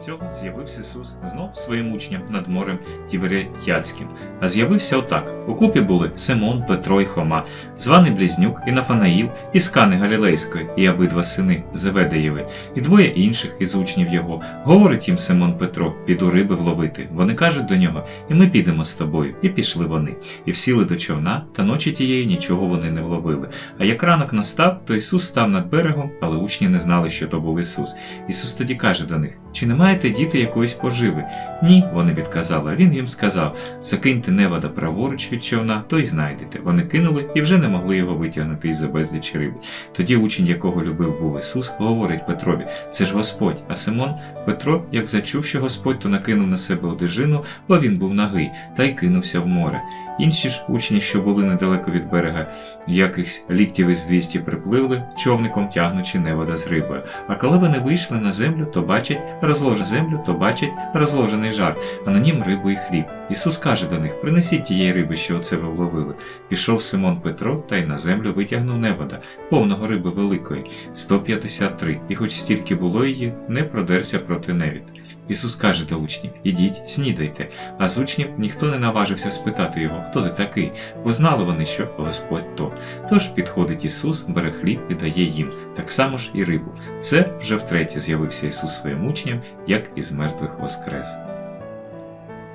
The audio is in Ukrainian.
цього з'явився Ісус знов своїм учням над морем Тіверіяцьким. А з'явився отак: у купі були Симон, Петро і Хома, званий Близнюк, і Нафанаїл, із Кани Галілейської, і обидва сини Зеведеєви, і двоє інших із учнів його. Говорить їм Симон Петро, піду риби вловити. Вони кажуть до нього, і ми підемо з тобою. І пішли вони. І всіли до човна, та ночі тієї нічого вони не вловили. А як ранок настав, то Ісус став над берегом, але учні не знали, що то був Ісус. Ісус тоді каже до них: Чи не маєте діти якоїсь поживи? Ні, вони відказали. Він їм сказав: Закиньте невода праворуч від човна, то й знайдете. Вони кинули і вже не могли його витягнути із за безлічі риби. Тоді учень, якого любив був Ісус, говорить Петрові: Це ж Господь. А Симон Петро, як зачув, що Господь, то накинув на себе одежину, бо він був нагий, та й кинувся в море. Інші ж учні, що були недалеко від берега, якихось ліктів із 200 припливли, човником тягнучи невода з рибою. А коли вони вийшли на землю, то бачать розложену землю, то бачать розложений жар, а на нім рибу і хліб. Ісус каже до них: Принесіть тієї риби, що оце ви вловили. Пішов Симон Петро та й на землю витягнув невода, повного риби великої, 153, і хоч стільки було її, не продерся проти невід. Ісус каже до учнів: Ідіть, снідайте. А з учнів ніхто не наважився спитати його, хто ти такий, бо знали вони, що Господь то. Тож підходить Ісус, бере хліб і дає їм, так само ж і рибу. Це вже втретє з'явився Ісус своїм учням, як із мертвих воскрес.